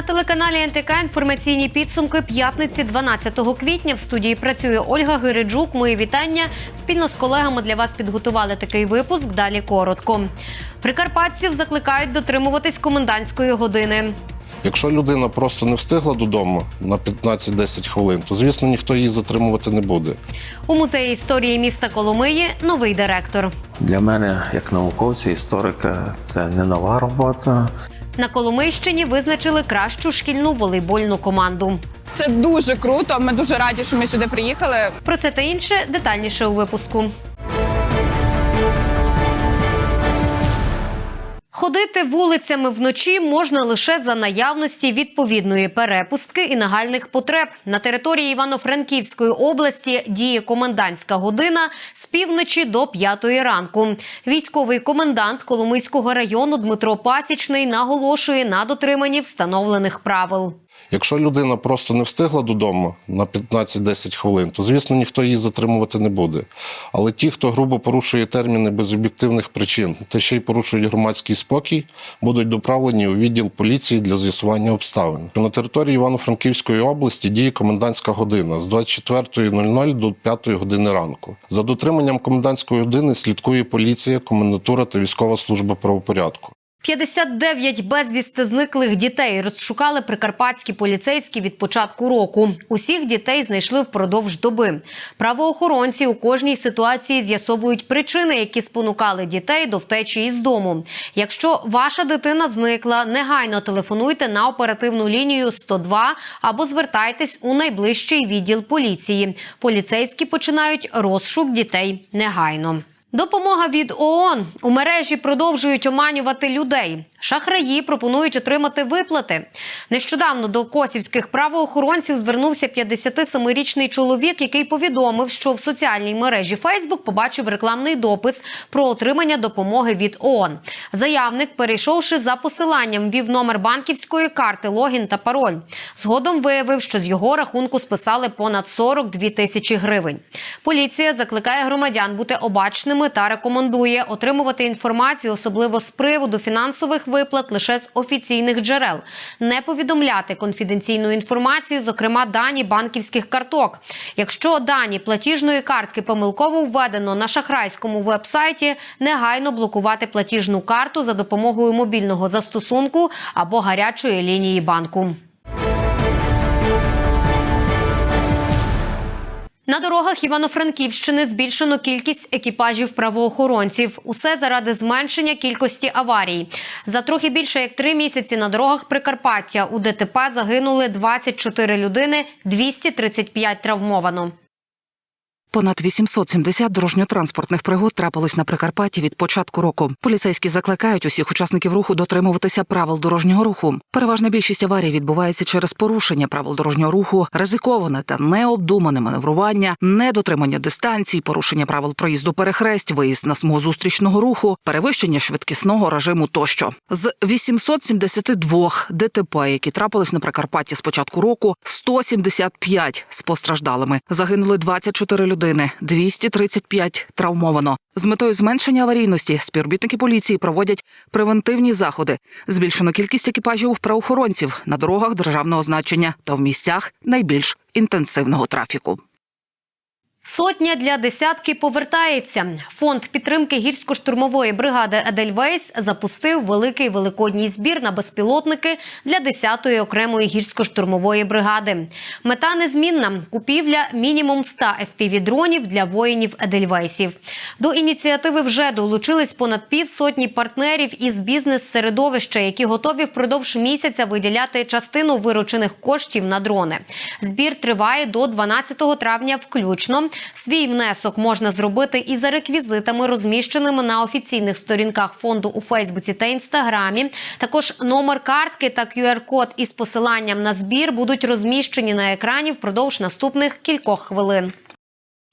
На телеканалі НТК інформаційні підсумки п'ятниці 12 квітня. В студії працює Ольга Гириджук. Мої вітання. Спільно з колегами для вас підготували такий випуск. Далі коротко. Прикарпатців закликають дотримуватись комендантської години. Якщо людина просто не встигла додому на 15-10 хвилин, то звісно ніхто її затримувати не буде. У музеї історії міста Коломиї новий директор. Для мене, як науковця, історика, це не нова робота. На Коломийщині визначили кращу шкільну волейбольну команду. Це дуже круто. Ми дуже раді, що ми сюди приїхали. Про це та інше детальніше у випуску. Ходити вулицями вночі можна лише за наявності відповідної перепустки і нагальних потреб. На території Івано-Франківської області діє комендантська година з півночі до п'ятої ранку. Військовий комендант Коломийського району Дмитро Пасічний наголошує на дотриманні встановлених правил. Якщо людина просто не встигла додому на 15-10 хвилин, то звісно ніхто її затримувати не буде. Але ті, хто грубо порушує терміни без об'єктивних причин та ще й порушують громадський спокій, будуть доправлені у відділ поліції для з'ясування обставин. На території Івано-Франківської області діє комендантська година з 24.00 до 5 години ранку. За дотриманням комендантської години слідкує поліція, комендатура та військова служба правопорядку. 59 безвісти зниклих дітей розшукали прикарпатські поліцейські від початку року. Усіх дітей знайшли впродовж доби. Правоохоронці у кожній ситуації з'ясовують причини, які спонукали дітей до втечі із дому. Якщо ваша дитина зникла, негайно телефонуйте на оперативну лінію 102 або звертайтесь у найближчий відділ поліції. Поліцейські починають розшук дітей негайно. Допомога від ООН у мережі продовжують оманювати людей. Шахраї пропонують отримати виплати. Нещодавно до косівських правоохоронців звернувся 57-річний чоловік, який повідомив, що в соціальній мережі Фейсбук побачив рекламний допис про отримання допомоги від ООН. Заявник, перейшовши за посиланням, вів номер банківської карти, логін та пароль. Згодом виявив, що з його рахунку списали понад 42 тисячі гривень. Поліція закликає громадян бути обачними та рекомендує отримувати інформацію, особливо з приводу фінансових виплат, лише з офіційних джерел, не повідомляти конфіденційну інформацію, зокрема дані банківських карток. Якщо дані платіжної картки помилково введено на шахрайському вебсайті, негайно блокувати платіжну карту за допомогою мобільного застосунку або гарячої лінії банку. На дорогах Івано-Франківщини збільшено кількість екіпажів правоохоронців. Усе заради зменшення кількості аварій. За трохи більше як три місяці на дорогах Прикарпаття у ДТП загинули 24 людини, 235 травмовано. Понад 870 дорожньо-транспортних пригод трапилось на Прикарпатті від початку року. Поліцейські закликають усіх учасників руху дотримуватися правил дорожнього руху. Переважна більшість аварій відбувається через порушення правил дорожнього руху, ризиковане та необдумане маневрування, недотримання дистанцій, порушення правил проїзду перехресть, виїзд на смугу зустрічного руху, перевищення швидкісного режиму тощо. З 872 ДТП, які трапились на Прикарпатті з початку року, 175 з постраждалими. Загинули 24 людини, 235 травмовано. З метою зменшення аварійності співробітники поліції проводять превентивні заходи. Збільшено кількість екіпажів правоохоронців на дорогах державного значення та в місцях найбільш інтенсивного трафіку. Сотня для десятки повертається. Фонд підтримки гірсько-штурмової бригади Едельвейс запустив великий великодній збір на безпілотники для 10-ї окремої гірсько-штурмової бригади. Мета незмінна купівля мінімум 100 FPV-дронів для воїнів Едельвейсів. До ініціативи вже долучились понад півсотні партнерів із бізнес-середовища, які готові впродовж місяця виділяти частину виручених коштів на дрони. Збір триває до 12 травня включно. Свій внесок можна зробити і за реквізитами, розміщеними на офіційних сторінках фонду у Фейсбуці та Інстаграмі. Також номер картки та QR-код із посиланням на збір будуть розміщені на екрані впродовж наступних кількох хвилин.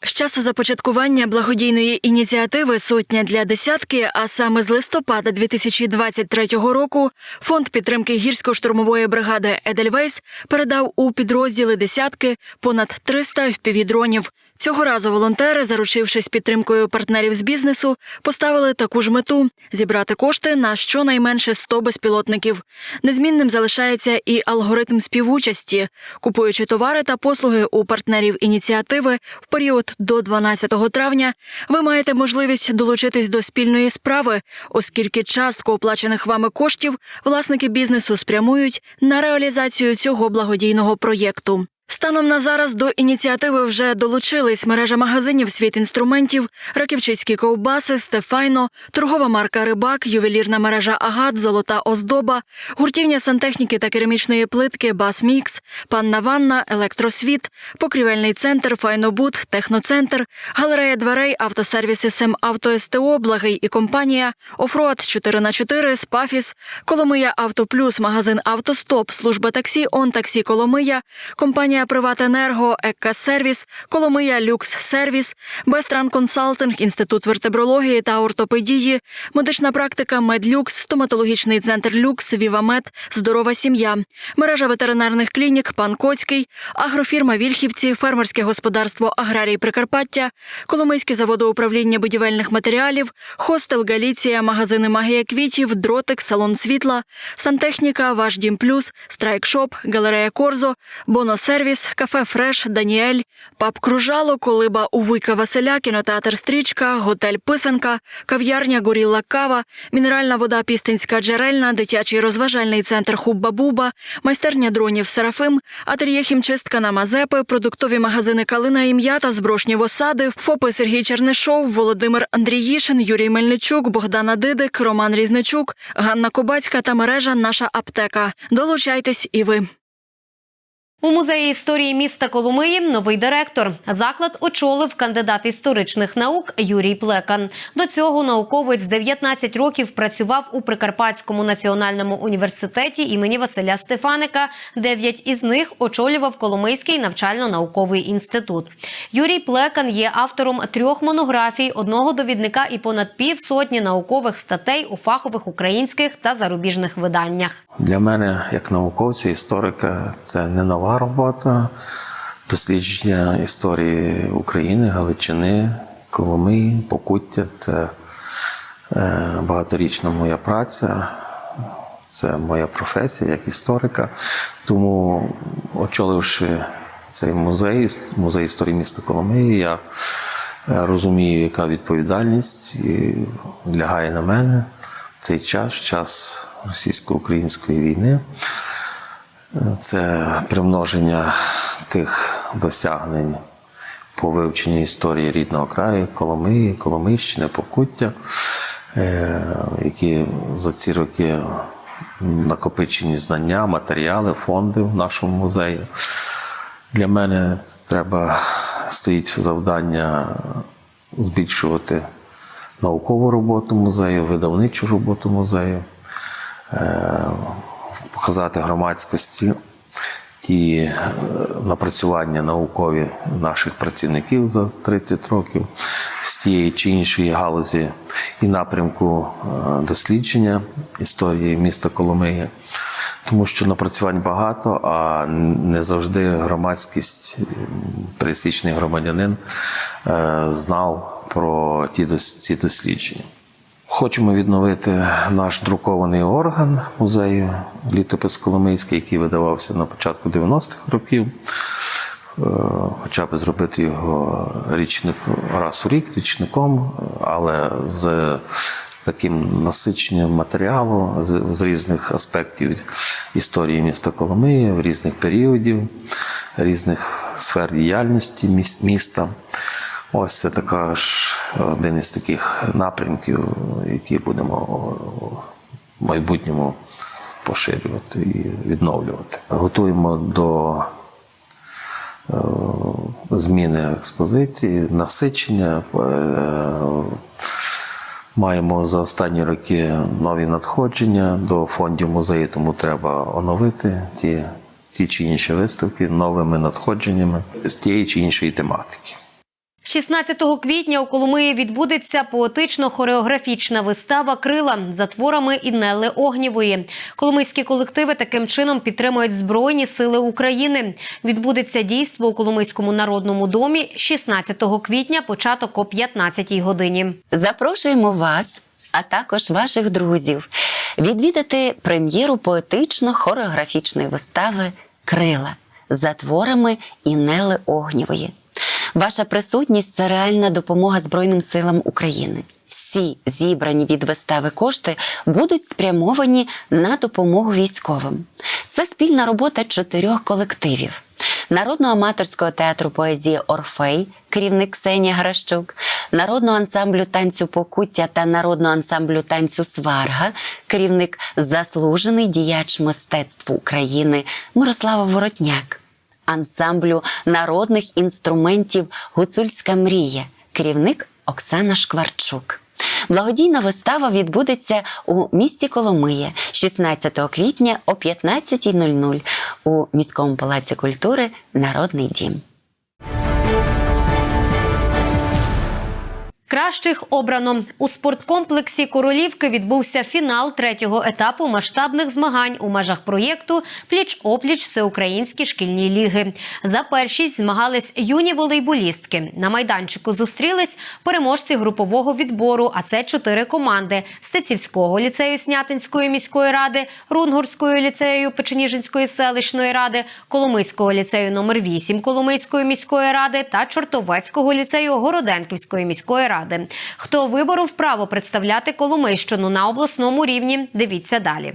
З часу започаткування благодійної ініціативи Сотня для десятки, а саме з листопада 2023 року, фонд підтримки гірсько-штурмової бригади Едельвейс передав у підрозділи десятки понад 300 FPV-дронів. Цього разу волонтери, заручившись підтримкою партнерів з бізнесу, поставили таку ж мету зібрати кошти на щонайменше 100 безпілотників. Незмінним залишається і алгоритм співучасті. Купуючи товари та послуги у партнерів ініціативи в період до 12 травня, ви маєте можливість долучитись до спільної справи, оскільки частку оплачених вами коштів власники бізнесу спрямують на реалізацію цього благодійного проєкту. Станом на зараз до ініціативи вже долучились мережа магазинів світ інструментів, раківчицькі ковбаси, Стефайно, торгова марка Рибак, ювелірна мережа Агат, Золота Оздоба, гуртівня сантехніки та керамічної плитки Бас Мікс, Панна Ванна, Електросвіт, покрівельний центр, Файнобут, Техноцентр, галерея дверей, автосервіси Сем Авто СТО, Благий і компанія, Офроад 4х4, Спафіс, Коломия Автоплюс, магазин Автостоп, служба таксі, Он Таксі Коломия, компанія Приватенерго, Екка Сервіс, Коломия Люкс Сервіс, Бестран Консалтинг, Інститут вертебрології та ортопедії, медична практика Медлюкс, стоматологічний центр Люкс, Вівамед, Здорова сім'я, мережа ветеринарних клінік Пан Коцький, агрофірма Вільхівці, фермерське господарство Аграрій Прикарпаття, Коломийське заводоуправління будівельних матеріалів, хостел Галіція, магазини Магія квітів, дротик, салон світла, сантехніка, Ваш Дім Плюс, Страйкшоп, галерея Корзо, Боносервіс, кафе Фреш, Даніель, паб Кружало, Колиба у Вуйка Василя, кінотеатр Стрічка, готель Писанка, кав'ярня Горілла Кава, мінеральна вода Пістинська джерельна, дитячий розважальний центр Хубба-Буба, майстерня дронів Серафим, ательє хімчистка на Мазепи, продуктові магазини Калина і М'ята, зброшні осади, ФОПи Сергій Чернишов, Володимир Андріїшин, Юрій Мельничук, Богдана Дидик, Роман Різничук, Ганна Кобацька та мережа Наша аптека. Долучайтесь і ви. У музеї історії міста Коломиї новий директор. Заклад очолив кандидат історичних наук Юрій Плекан. До цього науковець 19 років працював у Прикарпатському національному університеті імені Василя Стефаника. Дев'ять із них очолював Коломийський навчально-науковий інститут. Юрій Плекан є автором трьох монографій, одного довідника і понад півсотні наукових статей у фахових українських та зарубіжних виданнях. Для мене, як науковця, історика, це не нова робота. Дослідження історії України, Галичини, Коломиї, Покуття це е, багаторічна моя праця, це моя професія як історика. Тому, очоливши цей музей, музей історії міста Коломиї, я е, розумію, яка відповідальність лягає на мене в цей час, в час російсько-української війни. Це примноження тих досягнень по вивченню історії рідного краю, Коломиї, Коломийщини, Покуття, е, які за ці роки накопичені знання, матеріали, фонди в нашому музеї. Для мене треба стоїть завдання збільшувати наукову роботу музею, видавничу роботу музею, е, показати громадськості ті е, напрацювання наукові наших працівників за 30 років з тієї чи іншої галузі і напрямку е, дослідження історії міста Коломиї. Тому що напрацювань багато, а не завжди громадськість, пересічний громадянин е, знав про ті ці дослідження. Хочемо відновити наш друкований орган музею літопис Коломийський, який видавався на початку 90-х років. Е, Хоча б зробити його річник раз у рік, річником, але з таким насиченням матеріалу з, з різних аспектів історії міста Коломиї, різних періодів, різних сфер діяльності міста. Ось це також один із таких напрямків, які будемо в майбутньому поширювати і відновлювати. Готуємо до е, зміни експозиції, насичення. Е, Маємо за останні роки нові надходження до фондів музею, тому треба оновити ті, ті чи інші виставки новими надходженнями з тієї чи іншої тематики. 16 квітня у Коломиї відбудеться поетично-хореографічна вистава Крила за творами Іннели Огнєвої. Коломийські колективи таким чином підтримують Збройні сили України. Відбудеться дійство у Коломийському народному домі 16 квітня, початок о 15 годині. Запрошуємо вас, а також ваших друзів, відвідати прем'єру поетично-хореографічної вистави Крила за творами Інели Огнєвої. Ваша присутність це реальна допомога Збройним силам України. Всі зібрані від вистави кошти будуть спрямовані на допомогу військовим. Це спільна робота чотирьох колективів: народного аматорського театру поезії Орфей, керівник Ксенія Гращук, народного ансамблю танцю Покуття та народного ансамблю танцю Сварга, керівник заслужений діяч мистецтв України Мирослава Воротняк ансамблю народних інструментів Гуцульська мрія, керівник Оксана Шкварчук. Благодійна вистава відбудеться у місті Коломиє 16 квітня о 15.00 у міському палаці культури Народний дім. Кращих обрано у спорткомплексі Королівки відбувся фінал третього етапу масштабних змагань у межах проєкту Пліч опліч всеукраїнські шкільні ліги. За першість змагались юні волейболістки. На майданчику зустрілись переможці групового відбору. А це чотири команди: Стецівського ліцею Снятинської міської ради, Рунгурського ліцею Печеніжинської селищної ради, Коломийського ліцею номер 8 Коломийської міської ради та Чортовецького ліцею Городенківської міської ради. Хто виборов право представляти Коломийщину на обласному рівні? Дивіться далі.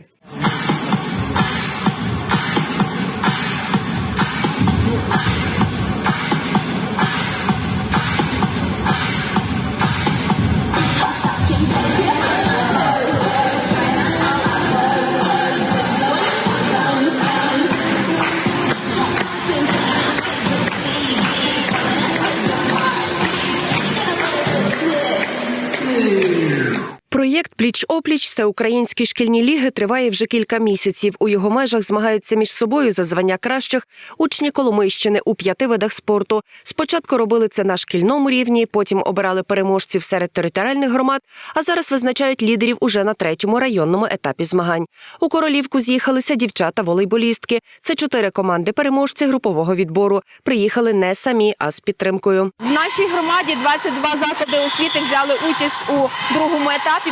Пліч опліч всеукраїнські шкільні ліги триває вже кілька місяців. У його межах змагаються між собою за звання кращих учні Коломийщини у п'яти видах спорту. Спочатку робили це на шкільному рівні, потім обирали переможців серед територіальних громад, а зараз визначають лідерів уже на третьому районному етапі змагань. У королівку з'їхалися дівчата-волейболістки. Це чотири команди переможці групового відбору. Приїхали не самі, а з підтримкою. В нашій громаді 22 заклади освіти взяли участь у другому етапі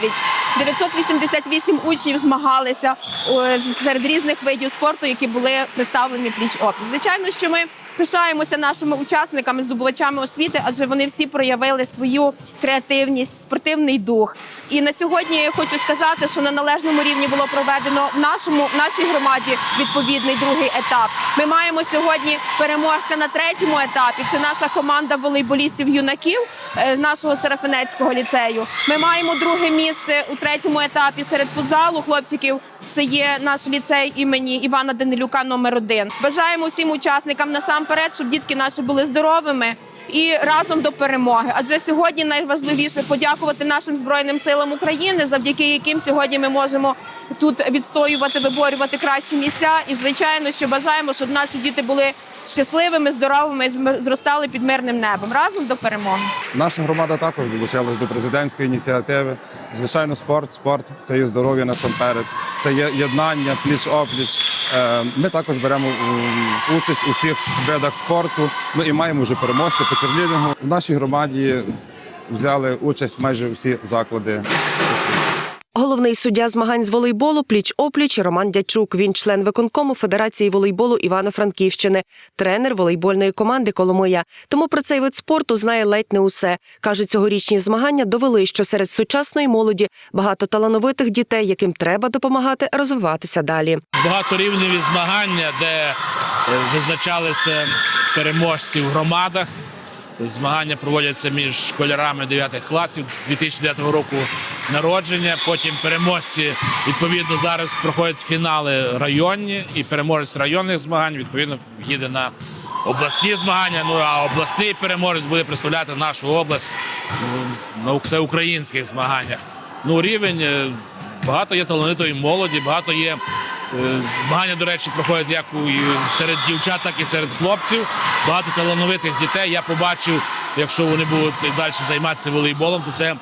пліч-опліч. 988 учнів змагалися серед різних видів спорту, які були представлені пліч-опліч. Звичайно, що ми пишаємося нашими учасниками, здобувачами освіти, адже вони всі проявили свою креативність, спортивний дух. І на сьогодні я хочу сказати, що на належному рівні було проведено в нашому в нашій громаді відповідний другий етап. Ми маємо сьогодні переможця на третьому етапі. Це наша команда волейболістів юнаків е, з нашого Серафинецького ліцею. Ми маємо друге місце у третьому етапі серед футзалу хлопчиків. Це є наш ліцей імені Івана Данилюка номер один. Бажаємо всім учасникам насамперед, щоб дітки наші були здоровими. І разом до перемоги, адже сьогодні найважливіше подякувати нашим збройним силам України, завдяки яким сьогодні ми можемо тут відстоювати, виборювати кращі місця. І звичайно, що бажаємо, щоб наші діти були щасливими, здоровими, зростали під мирним небом. Разом до перемоги. Наша громада також долучалась до президентської ініціативи. Звичайно, спорт, спорт це є здоров'я насамперед, це є єднання, пліч опліч. Е, Ми також беремо участь у всіх видах спорту. Ну і маємо вже переможця по черлідингу. В нашій громаді взяли участь майже всі заклади освіти. Головний суддя змагань з волейболу пліч опліч Роман Дячук. Він член виконкому Федерації волейболу Івано-Франківщини, тренер волейбольної команди Коломия. Тому про цей вид спорту знає ледь не усе. каже, цьогорічні змагання довели, що серед сучасної молоді багато талановитих дітей, яким треба допомагати розвиватися далі. багаторівневі змагання, де е, визначалися переможці в громадах. Змагання проводяться між школярами 9 класів 2009 року народження. Потім переможці відповідно зараз проходять фінали районні, і переможець районних змагань відповідно їде на обласні змагання. Ну а обласний переможець буде представляти нашу область на всеукраїнських змаганнях. Ну рівень е, багато є талановитої молоді, багато є. Е, Змагання, до речі, проходять як серед дівчат, так і серед хлопців. Багато талановитих дітей. Я побачив якщо вони будуть далі займатися волейболом, то це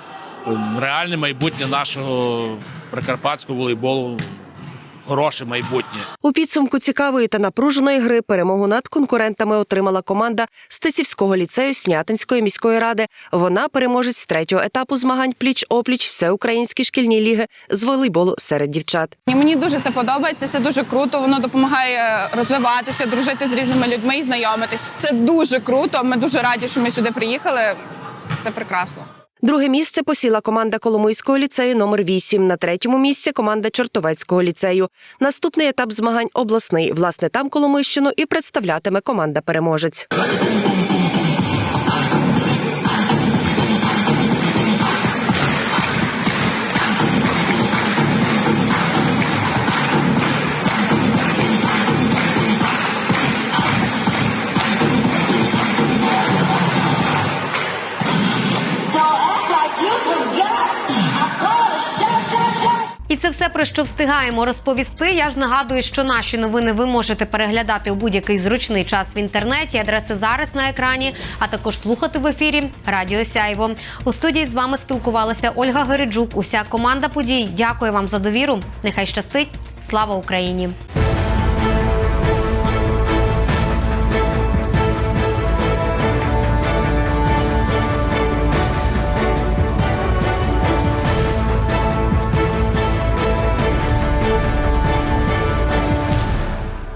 ем, реальне майбутнє нашого прикарпатського волейболу. Хороше майбутнє. У підсумку цікавої та напруженої гри перемогу над конкурентами отримала команда Стасівського ліцею Снятинської міської ради. Вона переможець третього етапу змагань пліч-опліч всеукраїнські шкільні ліги з волейболу серед дівчат. І мені дуже це подобається. Це дуже круто. Воно допомагає розвиватися, дружити з різними людьми і знайомитись. Це дуже круто. Ми дуже раді, що ми сюди приїхали. Це прекрасно. Друге місце посіла команда Коломийського ліцею номер 8 На третьому місці команда Чортовецького ліцею. Наступний етап змагань обласний. Власне, там Коломийщину і представлятиме команда переможець. Все про що встигаємо розповісти. Я ж нагадую, що наші новини ви можете переглядати у будь-який зручний час в інтернеті. Адреси зараз на екрані, а також слухати в ефірі Радіо Сяйво. У студії з вами спілкувалася Ольга Гериджук. Уся команда подій. Дякую вам за довіру. Нехай щастить. Слава Україні!